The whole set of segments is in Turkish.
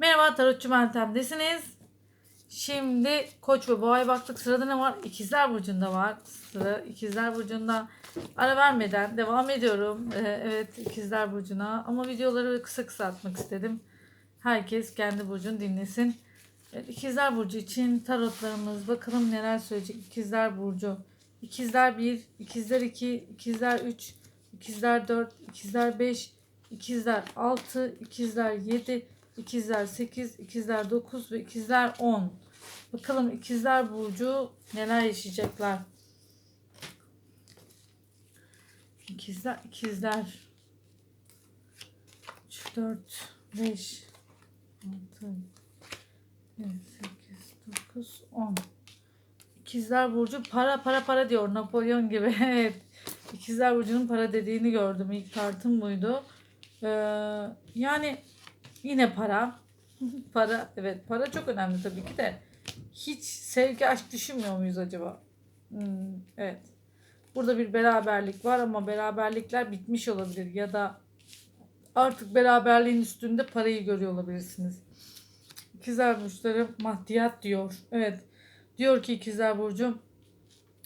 Merhaba Tarotçu Meltem'desiniz. Şimdi Koç ve Boğa'ya baktık. Sırada ne var? İkizler Burcu'nda var. Sıra İkizler Burcu'nda. Ara vermeden devam ediyorum. Ee, evet İkizler Burcu'na. Ama videoları kısa kısa atmak istedim. Herkes kendi burcunu dinlesin. Evet, İkizler Burcu için tarotlarımız. Bakalım neler söyleyecek İkizler Burcu. İkizler 1, İkizler 2, İkizler 3, İkizler 4, İkizler 5, İkizler 6, İkizler 7, İkizler 8, İkizler 9 ve İkizler 10. Bakalım İkizler Burcu neler yaşayacaklar. İkizler, İkizler 3, 4, 5, 6, 7, 8, 9, 10. İkizler Burcu para para para diyor Napolyon gibi. evet. İkizler Burcu'nun para dediğini gördüm. İlk tartım buydu. Ee, yani yine para. para evet para çok önemli tabii ki de. Hiç sevgi aşk düşünmüyor muyuz acaba? Hmm, evet. Burada bir beraberlik var ama beraberlikler bitmiş olabilir ya da artık beraberliğin üstünde parayı görüyor olabilirsiniz. İkizler burçları maddiyat diyor. Evet. Diyor ki İkizler Burcu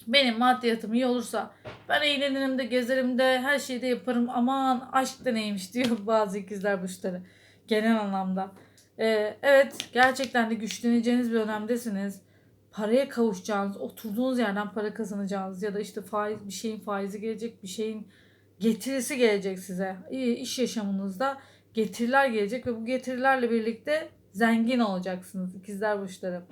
benim maddiyatım iyi olursa ben eğlenirim de gezerim de her şeyi de yaparım. Aman aşk da neymiş diyor bazı ikizler burçları. Genel anlamda. Ee, evet gerçekten de güçleneceğiniz bir dönemdesiniz. Paraya kavuşacağınız, oturduğunuz yerden para kazanacağınız ya da işte faiz bir şeyin faizi gelecek, bir şeyin getirisi gelecek size. İyi iş yaşamınızda getiriler gelecek ve bu getirilerle birlikte zengin olacaksınız ikizler burçları.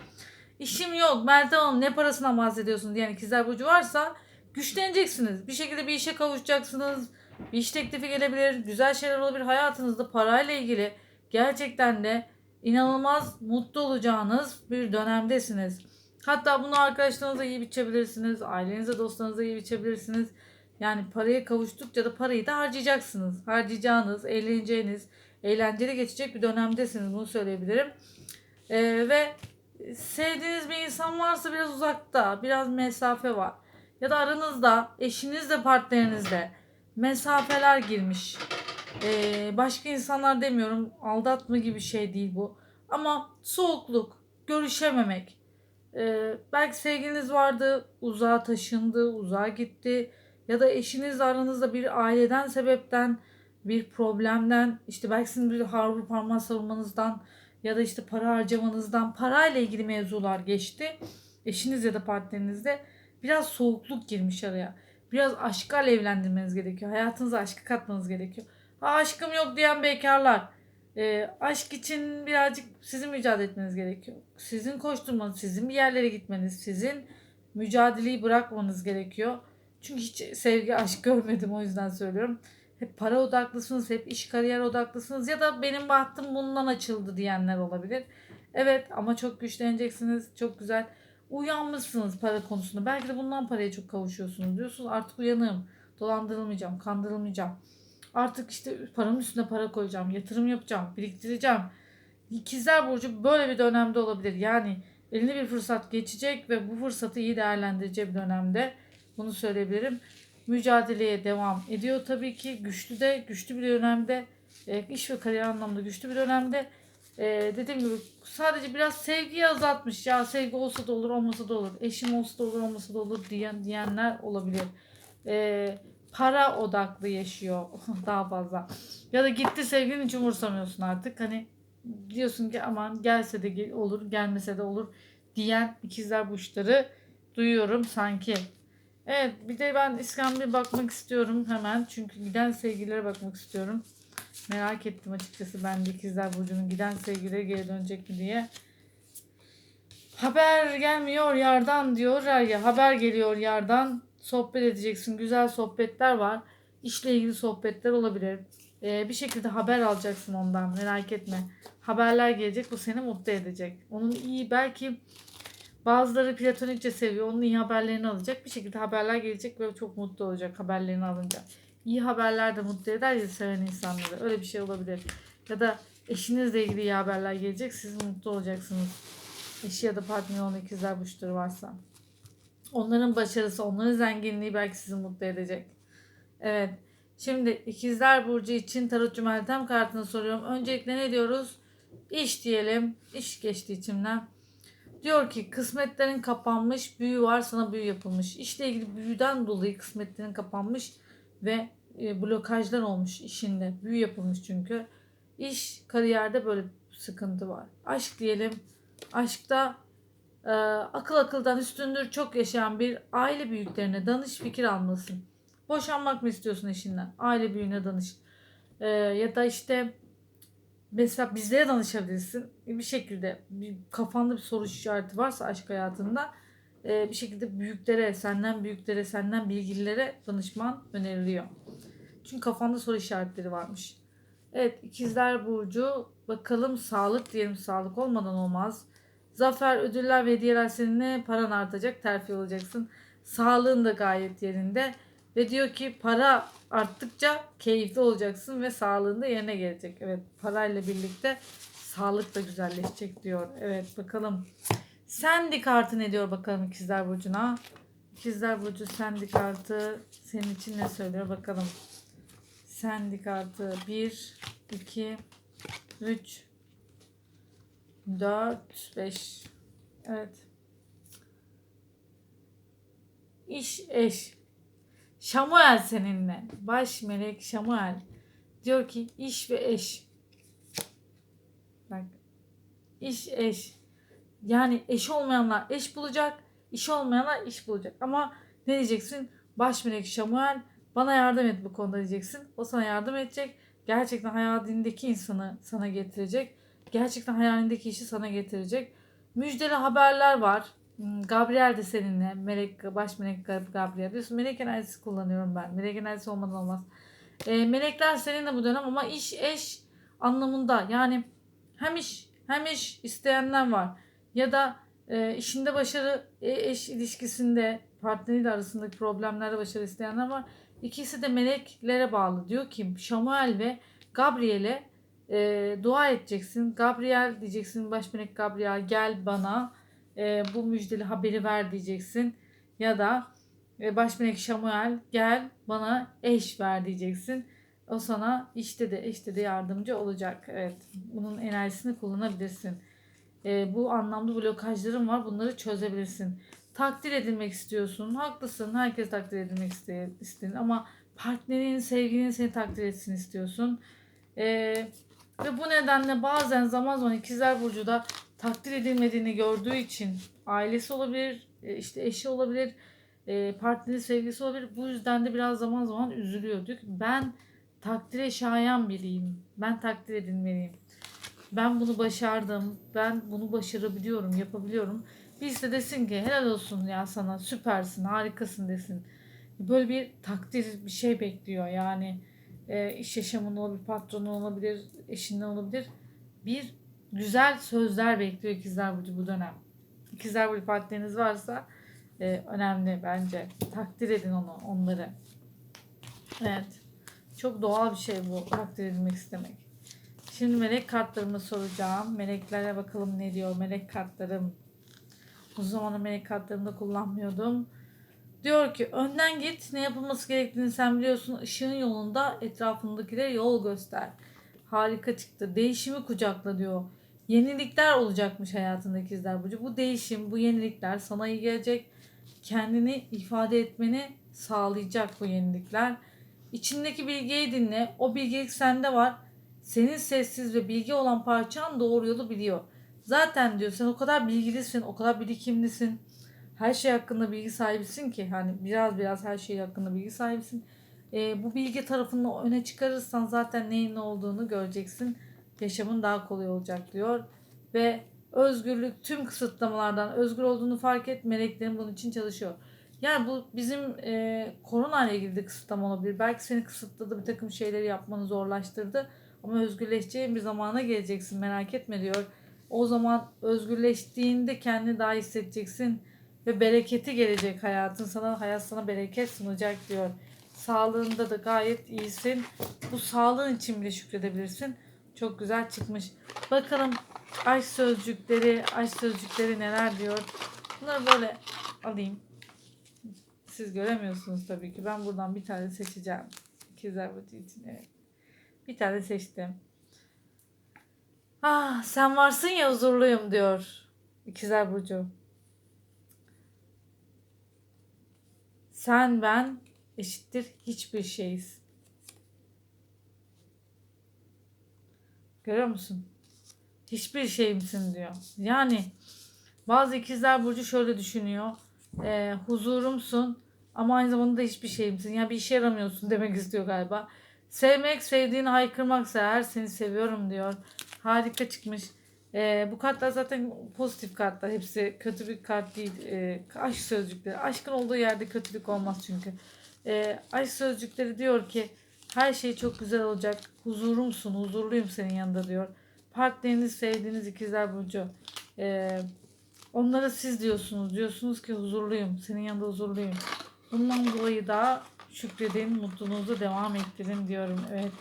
İşim yok Meltem Hanım ne parasından bahsediyorsun diyen ikizler burcu varsa güçleneceksiniz. Bir şekilde bir işe kavuşacaksınız. Bir iş teklifi gelebilir. Güzel şeyler olabilir. Hayatınızda parayla ilgili gerçekten de inanılmaz mutlu olacağınız bir dönemdesiniz. Hatta bunu arkadaşlarınıza iyi biçebilirsiniz. Ailenize, dostlarınıza iyi biçebilirsiniz. Yani paraya kavuştukça da parayı da harcayacaksınız. Harcayacağınız, eğleneceğiniz, eğlenceli geçecek bir dönemdesiniz. Bunu söyleyebilirim. Ee, ve sevdiğiniz bir insan varsa biraz uzakta, biraz mesafe var. Ya da aranızda eşinizle partnerinizle mesafeler girmiş. Ee, başka insanlar demiyorum aldatma gibi şey değil bu. Ama soğukluk, görüşememek. Ee, belki sevgiliniz vardı, uzağa taşındı, uzağa gitti. Ya da eşinizle aranızda bir aileden sebepten, bir problemden, işte belki sizin bir harvur parmağı savurmanızdan ya da işte para harcamanızdan, parayla ilgili mevzular geçti. Eşiniz ya da partnerinizde biraz soğukluk girmiş araya. Biraz aşkı alevlendirmeniz gerekiyor. Hayatınıza aşkı katmanız gerekiyor. Ha, aşkım yok diyen bekarlar. E, aşk için birazcık sizin mücadele etmeniz gerekiyor. Sizin koşturmanız, sizin bir yerlere gitmeniz, sizin mücadeleyi bırakmanız gerekiyor. Çünkü hiç sevgi, aşk görmedim o yüzden söylüyorum. Hep para odaklısınız, hep iş kariyer odaklısınız ya da benim bahtım bundan açıldı diyenler olabilir. Evet ama çok güçleneceksiniz. Çok güzel. Uyanmışsınız para konusunda. Belki de bundan paraya çok kavuşuyorsunuz. Diyorsunuz artık uyanığım. Dolandırılmayacağım, kandırılmayacağım. Artık işte paramın üstüne para koyacağım, yatırım yapacağım, biriktireceğim. İkizler Burcu böyle bir dönemde olabilir. Yani eline bir fırsat geçecek ve bu fırsatı iyi değerlendirecek bir dönemde. Bunu söyleyebilirim. Mücadeleye devam ediyor tabii ki. Güçlü de, güçlü bir dönemde, e, iş ve kariyer anlamda güçlü bir dönemde. E, dediğim gibi sadece biraz sevgiyi azaltmış. Ya sevgi olsa da olur, olmasa da olur. Eşim olsa da olur, olmasa da olur diyen diyenler olabilir. E, para odaklı yaşıyor daha fazla. Ya da gitti sevgilin hiç umursamıyorsun artık. Hani diyorsun ki aman gelse de olur, gelmese de olur diyen ikizler burçları duyuyorum sanki. Evet bir de ben İskambil bakmak istiyorum hemen. Çünkü giden sevgililere bakmak istiyorum. Merak ettim açıkçası ben de ikizler burcunun giden sevgilileri geri dönecek mi diye. Haber gelmiyor yardan diyorlar ya. Haber geliyor yardan. Sohbet edeceksin. Güzel sohbetler var. İşle ilgili sohbetler olabilir. Ee, bir şekilde haber alacaksın ondan. Merak etme. Haberler gelecek. Bu seni mutlu edecek. Onun iyi belki bazıları platonikçe seviyor. Onun iyi haberlerini alacak. Bir şekilde haberler gelecek ve çok mutlu olacak haberlerini alınca. İyi haberler de mutlu eder ya seven insanları. Öyle bir şey olabilir. Ya da eşinizle ilgili iyi haberler gelecek. Siz mutlu olacaksınız. Eşi ya da partneri olan ikizler burçları varsa. Onların başarısı, onların zenginliği belki sizi mutlu edecek. Evet. Şimdi ikizler burcu için tarotçu Meltem kartını soruyorum. Öncelikle ne diyoruz? İş diyelim. İş geçti içimden. Diyor ki kısmetlerin kapanmış, büyü var sana büyü yapılmış. İşle ilgili büyüden dolayı kısmetlerin kapanmış ve e, blokajlar olmuş işinde. Büyü yapılmış çünkü. İş, kariyerde böyle sıkıntı var. Aşk diyelim. Aşkta e, akıl akıldan üstündür çok yaşayan bir aile büyüklerine danış fikir almalısın. Boşanmak mı istiyorsun eşinden? Aile büyüğüne danış. E, ya da işte mesela bizlere danışabilirsin. Bir şekilde bir kafanda bir soru işareti varsa aşk hayatında e, bir şekilde büyüklere, senden büyüklere, senden bilgililere danışman öneriliyor. Çünkü kafanda soru işaretleri varmış. Evet ikizler burcu bakalım sağlık diyelim sağlık olmadan olmaz. Zafer, ödüller ve hediyeler seninle paran artacak, terfi olacaksın. Sağlığın da gayet yerinde. Ve diyor ki para arttıkça keyifli olacaksın ve sağlığın da yerine gelecek. Evet parayla birlikte sağlık da güzelleşecek diyor. Evet bakalım. Sendi kartı ne diyor bakalım ikizler burcuna. İkizler burcu sendi kartı senin için ne söylüyor bakalım. Sendi kartı 1, 2, 3, 4, 5. Evet. İş eş. Şamuel seninle. Baş melek Şamuel. Diyor ki iş ve eş. Bak. İş eş. Yani eş olmayanlar eş bulacak. iş olmayanlar iş bulacak. Ama ne diyeceksin? Baş melek Şamuel bana yardım et bu konuda diyeceksin. O sana yardım edecek. Gerçekten hayalindeki insanı sana getirecek. Gerçekten hayalindeki işi sana getirecek. Müjdeli haberler var. Hmm, Gabriel de seninle. Melek, baş melek Gabriel. Biliyorsun melek enerjisi kullanıyorum ben. Melek enerjisi olmadan olmaz. E, melekler seninle bu dönem ama iş eş anlamında. Yani hem iş hem iş isteyenler var. Ya da e, işinde başarı e, eş ilişkisinde partneriyle arasındaki problemlerde başarı isteyenler var. İkisi de meleklere bağlı. Diyor ki Şamuel ve Gabriel'e e, dua edeceksin. Gabriel diyeceksin baş melek Gabriel gel bana e, bu müjdeli haberi ver diyeceksin. Ya da e, baş melek Şamuel gel bana eş ver diyeceksin. O sana işte de işte de yardımcı olacak. Evet bunun enerjisini kullanabilirsin. E, bu anlamda blokajların var bunları çözebilirsin. Takdir edilmek istiyorsun. Haklısın. Herkes takdir edilmek ister ama partnerin, sevgilinin seni takdir etsin istiyorsun. Ee, ve bu nedenle bazen zaman zaman ikizler burcu da takdir edilmediğini gördüğü için ailesi olabilir, e, işte eşi olabilir, e, partneri sevgisi olabilir. Bu yüzden de biraz zaman zaman üzülüyor. Diyor ki ben takdire şayan biriyim. Ben takdir edilmeliyim. Ben bunu başardım. Ben bunu başarabiliyorum, yapabiliyorum. Biz de desin ki helal olsun ya sana süpersin, harikasın desin. Böyle bir takdir bir şey bekliyor yani e, iş yaşamında olabilir, patronu olabilir, eşinden olabilir. Bir güzel sözler bekliyor ikizler burcu bu dönem. İkizler burcu partneriniz varsa e, önemli bence. Takdir edin onu, onları. Evet. Çok doğal bir şey bu takdir edilmek istemek. Şimdi melek kartlarımı soracağım. Meleklere bakalım ne diyor melek kartlarım. O zaman melek kartlarını da kullanmıyordum. Diyor ki önden git ne yapılması gerektiğini sen biliyorsun. Işığın yolunda etrafındakilere yol göster. Harika çıktı. Değişimi kucakla diyor. Yenilikler olacakmış hayatındaki ikizler burcu. Bu değişim, bu yenilikler sana iyi gelecek. Kendini ifade etmeni sağlayacak bu yenilikler. İçindeki bilgiyi dinle. O bilgelik sende var. Senin sessiz ve bilgi olan parçan doğru yolu biliyor. Zaten diyor sen o kadar bilgilisin, o kadar birikimlisin. Her şey hakkında bilgi sahibisin ki hani biraz biraz her şey hakkında bilgi sahibisin. E, bu bilgi tarafını öne çıkarırsan zaten neyin ne olduğunu göreceksin. Yaşamın daha kolay olacak diyor. Ve özgürlük tüm kısıtlamalardan özgür olduğunu fark et. Meleklerin bunun için çalışıyor. Yani bu bizim e, korona ile ilgili de kısıtlama olabilir. Belki seni kısıtladı bir takım şeyleri yapmanı zorlaştırdı. Ama özgürleşeceğin bir zamana geleceksin merak etme diyor. O zaman özgürleştiğinde kendini daha hissedeceksin ve bereketi gelecek hayatın sana hayat sana bereket sunacak diyor. Sağlığında da gayet iyisin. Bu sağlığın için bile şükredebilirsin. Çok güzel çıkmış. Bakalım aşk sözcükleri, aşk sözcükleri neler diyor. Bunları böyle alayım. Siz göremiyorsunuz tabii ki. Ben buradan bir tane seçeceğim. İkizler için evet. Bir tane seçtim. Ah sen varsın ya huzurluyum diyor. İkizler Burcu. Sen ben eşittir hiçbir şeyiz. Görüyor musun? Hiçbir şeyimsin diyor. Yani bazı ikizler burcu şöyle düşünüyor. Ee, huzurumsun ama aynı zamanda hiçbir şeyimsin. Yani bir işe yaramıyorsun demek istiyor galiba. Sevmek, sevdiğini haykırmaksa eğer seni seviyorum diyor. Harika çıkmış. Ee, bu kartlar zaten pozitif kartlar. Hepsi kötü bir kart değil. Ee, aşk sözcükleri. Aşkın olduğu yerde kötülük olmaz çünkü. Ee, aşk sözcükleri diyor ki her şey çok güzel olacak. Huzurumsun, huzurluyum senin yanında diyor. Partneriniz, sevdiğiniz ikizler burcu. Ee, onlara siz diyorsunuz. Diyorsunuz ki huzurluyum, senin yanında huzurluyum. Bundan dolayı da şükredin, mutluluğunuzu devam ettirin diyorum. Evet.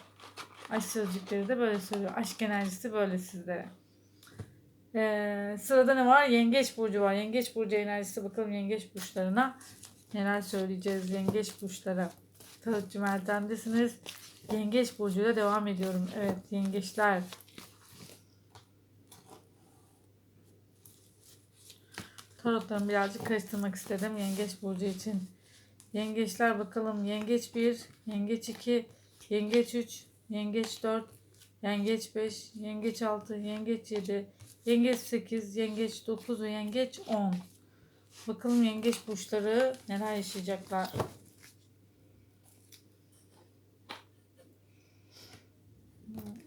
Aşk sözcükleri de böyle söylüyor. Aşk enerjisi böyle sizlere. Ee, sırada ne var? Yengeç burcu var. Yengeç burcu enerjisi bakalım yengeç burçlarına. Neler söyleyeceğiz yengeç burçlara. Tarotçu Meltem'desiniz. Yengeç burcuyla devam ediyorum. Evet yengeçler. Tarotlarımı birazcık karıştırmak istedim yengeç burcu için. Yengeçler bakalım. Yengeç 1, yengeç 2, yengeç 3, yengeç 4, yengeç 5, yengeç 6, yengeç 7, yengeç 8, yengeç 9 ve yengeç 10. Bakalım yengeç burçları neler yaşayacaklar.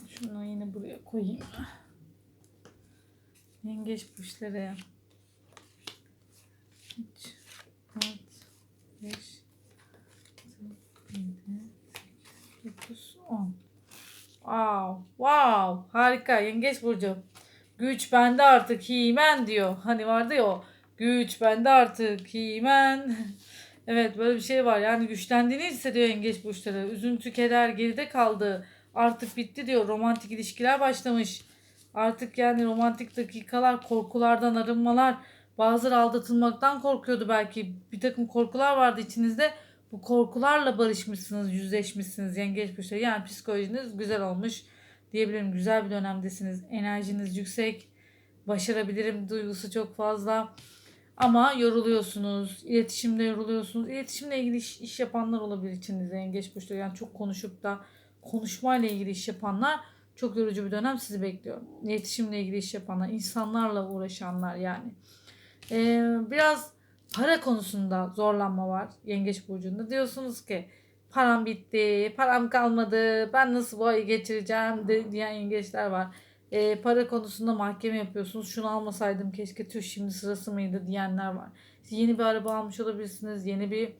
Şunu yine buraya koyayım. Yengeç burçları. 3, 4, 5, 7, 9, 10. Wow, wow, harika. Yengeç burcu. Güç bende artık himen diyor. Hani vardı ya o. Güç bende artık himen. evet böyle bir şey var. Yani güçlendiğini hissediyor yengeç burçları. Üzüntü, keder geride kaldı. Artık bitti diyor. Romantik ilişkiler başlamış. Artık yani romantik dakikalar, korkulardan arınmalar. Bazıları aldatılmaktan korkuyordu belki. Bir takım korkular vardı içinizde. Bu korkularla barışmışsınız, yüzleşmişsiniz yengeç burçları. Yani psikolojiniz güzel olmuş diyebilirim. Güzel bir dönemdesiniz. Enerjiniz yüksek. Başarabilirim duygusu çok fazla. Ama yoruluyorsunuz. İletişimde yoruluyorsunuz. İletişimle ilgili iş, iş yapanlar olabilir içinizde yengeç burçları. Yani çok konuşup da konuşmayla ilgili iş yapanlar çok yorucu bir dönem sizi bekliyor. İletişimle ilgili iş yapanlar, insanlarla uğraşanlar yani. Ee, biraz para konusunda zorlanma var Yengeç Burcu'nda. Diyorsunuz ki param bitti, param kalmadı, ben nasıl bu ayı geçireceğim diyen yengeçler var. Ee, para konusunda mahkeme yapıyorsunuz. Şunu almasaydım keşke tüh şimdi sırası mıydı diyenler var. Siz yeni bir araba almış olabilirsiniz. Yeni bir,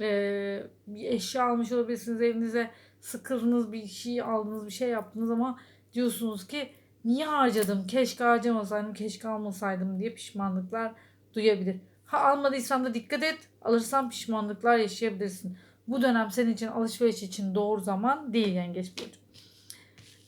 e, bir eşya almış olabilirsiniz evinize. Sıkıldınız bir şey aldınız bir şey yaptınız ama diyorsunuz ki niye harcadım? Keşke harcamasaydım, keşke almasaydım diye pişmanlıklar duyabilir. Ha almadıysan da dikkat et. Alırsan pişmanlıklar yaşayabilirsin. Bu dönem senin için alışveriş için doğru zaman değil yengeç burcu.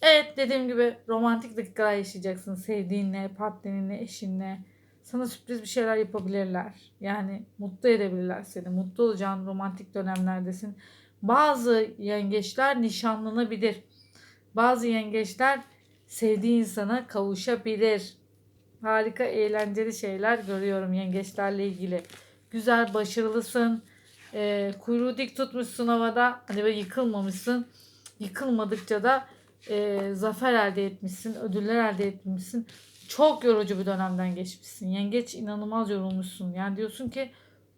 Evet dediğim gibi romantik dakikalar yaşayacaksın sevdiğinle, partnerinle, eşinle. Sana sürpriz bir şeyler yapabilirler. Yani mutlu edebilirler seni. Mutlu olacağın romantik dönemlerdesin. Bazı yengeçler nişanlanabilir. Bazı yengeçler sevdiği insana kavuşabilir. Harika eğlenceli şeyler görüyorum yengeçlerle ilgili. Güzel başarılısın. E, kuyruğu dik tutmuşsun havada. Hani böyle yıkılmamışsın. Yıkılmadıkça da e, zafer elde etmişsin. Ödüller elde etmişsin. Çok yorucu bir dönemden geçmişsin. Yengeç inanılmaz yorulmuşsun. Yani diyorsun ki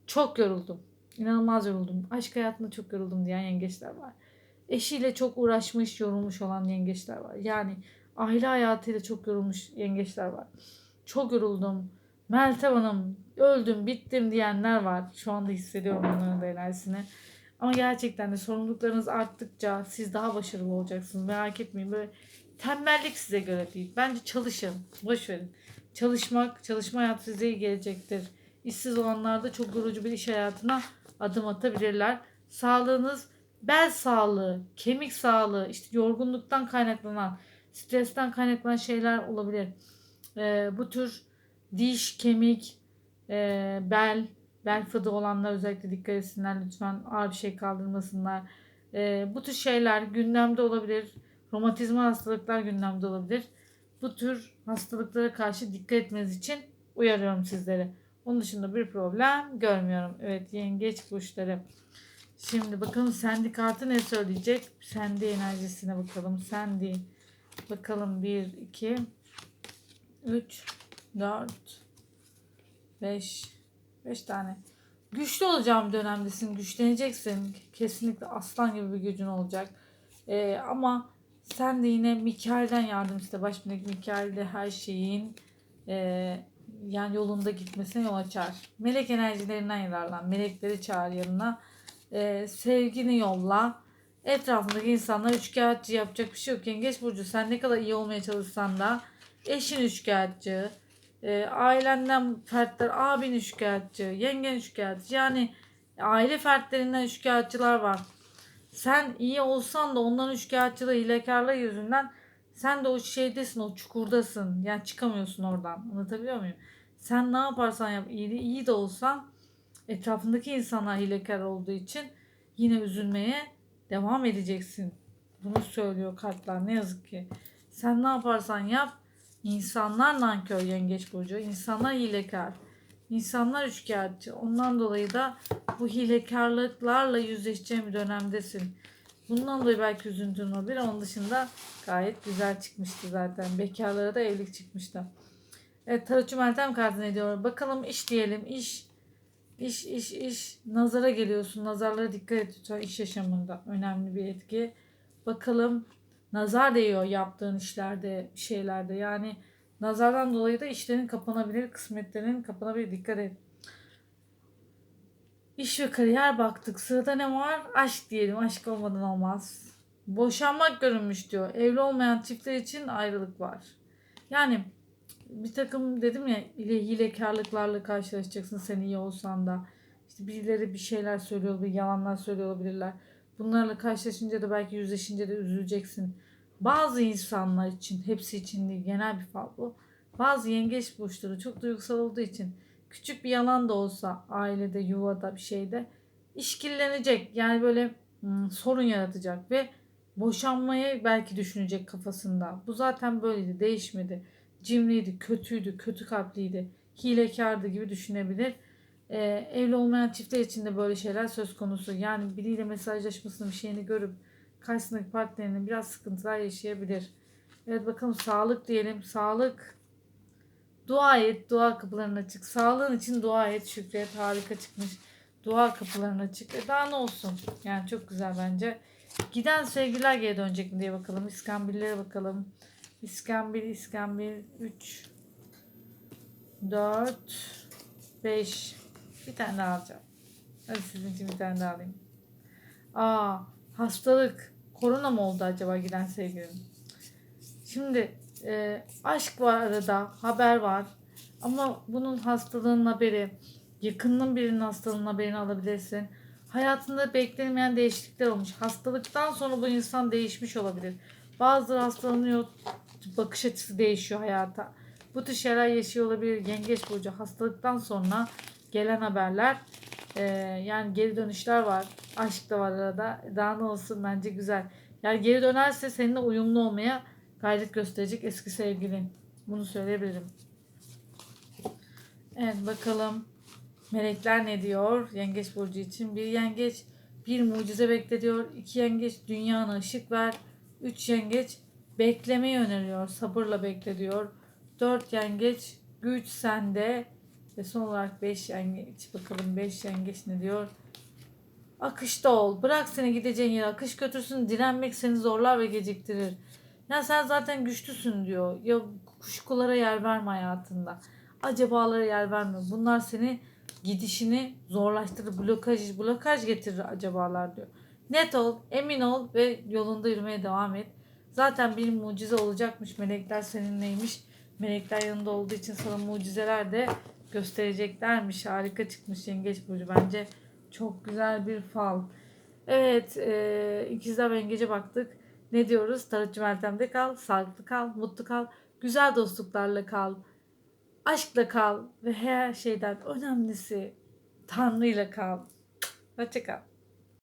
çok yoruldum. İnanılmaz yoruldum. Aşk hayatında çok yoruldum diyen yengeçler var. Eşiyle çok uğraşmış, yorulmuş olan yengeçler var. Yani aile hayatıyla çok yorulmuş yengeçler var. Çok yoruldum. Meltem Hanım öldüm, bittim diyenler var. Şu anda hissediyorum onların da enerjisini. Ama gerçekten de sorumluluklarınız arttıkça siz daha başarılı olacaksınız. Merak etmeyin. Böyle tembellik size göre değil. Bence çalışın. Boş verin. Çalışmak, çalışma hayatı size iyi gelecektir. İşsiz olanlar da çok yorucu bir iş hayatına adım atabilirler. Sağlığınız bel sağlığı, kemik sağlığı, işte yorgunluktan kaynaklanan, stresten kaynaklanan şeyler olabilir. Ee, bu tür diş, kemik, e, bel, bel fıtığı olanlar özellikle dikkat etsinler lütfen ağır bir şey kaldırmasınlar. Ee, bu tür şeyler gündemde olabilir. Romatizma hastalıklar gündemde olabilir. Bu tür hastalıklara karşı dikkat etmeniz için uyarıyorum sizleri. Onun dışında bir problem görmüyorum. Evet yengeç burçları. Şimdi bakalım Sandy kartı ne söyleyecek? Sandy enerjisine bakalım. Sandy. Bakalım 1, 2, 3, 4, 5, 5 tane. Güçlü olacağım dönemdesin. Güçleneceksin. Kesinlikle aslan gibi bir gücün olacak. Ee, ama sen de yine Mikail'den yardım iste. Baş melek Mikail de her şeyin e, yani yolunda gitmesine yol açar. Melek enerjilerinden yararlan. Melekleri çağır yanına. Ee, sevgini yolla. Etrafındaki insanlar üçkağıtçı yapacak bir şey yok. Yengeç Burcu sen ne kadar iyi olmaya çalışsan da eşin üçkağıtçı. E, ailenden fertler, abin üçkağıtçı, yengen üçkağıtçı. Yani aile fertlerinden üçkağıtçılar var. Sen iyi olsan da onların üçkağıtçılığı, hilekarlığı yüzünden sen de o şeydesin, o çukurdasın. Yani çıkamıyorsun oradan. Anlatabiliyor muyum? Sen ne yaparsan yap, iyi, iyi de olsan etrafındaki insanlar hilekar olduğu için yine üzülmeye devam edeceksin. Bunu söylüyor kartlar ne yazık ki. Sen ne yaparsan yap insanlar nankör yengeç burcu. insanlar hilekar. insanlar üçkağıtçı. Ondan dolayı da bu hilekarlıklarla yüzleşeceğin bir dönemdesin. Bundan dolayı belki üzüntün olabilir. Onun dışında gayet güzel çıkmıştı zaten. Bekarlara da evlilik çıkmıştı. Evet tarotçu Meltem kartı ne diyor? Bakalım iş diyelim. İş İş iş iş nazara geliyorsun. Nazarlara dikkat et lütfen iş yaşamında. Önemli bir etki. Bakalım nazar değiyor yaptığın işlerde, şeylerde. Yani nazardan dolayı da işlerin kapanabilir, kısmetlerin kapanabilir. Dikkat et. İş ve kariyer baktık. Sırada ne var? Aşk diyelim. Aşk olmadan olmaz. Boşanmak görünmüş diyor. Evli olmayan çiftler için ayrılık var. Yani bir takım dedim ya ile hilekarlıklarla karşılaşacaksın sen iyi olsan da. İşte birileri bir şeyler söylüyor olabilir, yalanlar söylüyor olabilirler. Bunlarla karşılaşınca da belki yüzleşince de üzüleceksin. Bazı insanlar için, hepsi için değil, genel bir bu. Bazı yengeç burçları çok duygusal olduğu için küçük bir yalan da olsa ailede, yuvada bir şeyde işkillenecek. Yani böyle hmm, sorun yaratacak ve boşanmayı belki düşünecek kafasında. Bu zaten böyleydi, değişmedi cimriydi, kötüydü, kötü kalpliydi, hilekardı gibi düşünebilir. Ee, evli olmayan çiftler için de böyle şeyler söz konusu. Yani biriyle mesajlaşmasını bir şeyini görüp karşısındaki partnerinin biraz sıkıntılar yaşayabilir. Evet bakalım sağlık diyelim. Sağlık. Dua et. Dua kapılarına açık. Sağlığın için dua et. Şükret. Harika çıkmış. Dua kapılarına açık. E daha ne olsun. Yani çok güzel bence. Giden sevgiler geri dönecek mi diye bakalım. İskambillere bakalım. İskambil, iskambil 3 4 5 bir tane daha alacağım. Hadi sizin için bir tane daha alayım. Aa, hastalık. Korona mı oldu acaba giden sevgilim? Şimdi e, aşk var arada, haber var. Ama bunun hastalığın haberi, yakının birinin hastalığının haberini alabilirsin. Hayatında beklenmeyen değişiklikler olmuş. Hastalıktan sonra bu insan değişmiş olabilir. Bazıları hastalanıyor, bakış açısı değişiyor hayata. Bu tür şeyler yaşıyor olabilir. Yengeç burcu hastalıktan sonra gelen haberler e, yani geri dönüşler var. Aşk da var arada. Daha ne olsun bence güzel. Yani geri dönerse seninle uyumlu olmaya gayret gösterecek eski sevgilin. Bunu söyleyebilirim. Evet bakalım melekler ne diyor yengeç burcu için. Bir yengeç bir mucize beklediyor. İki yengeç dünyana ışık ver. Üç yengeç beklemeyi öneriyor. Sabırla bekle diyor. Dört yengeç güç sende. Ve son olarak beş yengeç. Bakalım beş yengeç ne diyor. Akışta ol. Bırak seni gideceğin yere. Akış götürsün. Direnmek seni zorlar ve geciktirir. Ya sen zaten güçlüsün diyor. Ya kuşkulara yer verme hayatında. Acabalara yer verme. Bunlar seni gidişini zorlaştırır. Blokaj, blokaj getirir acabalar diyor. Net ol, emin ol ve yolunda yürümeye devam et. Zaten bir mucize olacakmış. Melekler seninleymiş. Melekler yanında olduğu için sana mucizeler de göstereceklermiş. Harika çıkmış Yengeç Burcu. Bence çok güzel bir fal. Evet. E, ikizler ve Yengeç'e baktık. Ne diyoruz? Tarotçu Meltem'de kal. Sağlıklı kal. Mutlu kal. Güzel dostluklarla kal. Aşkla kal. Ve her şeyden önemlisi Tanrı'yla kal. Hoşçakal.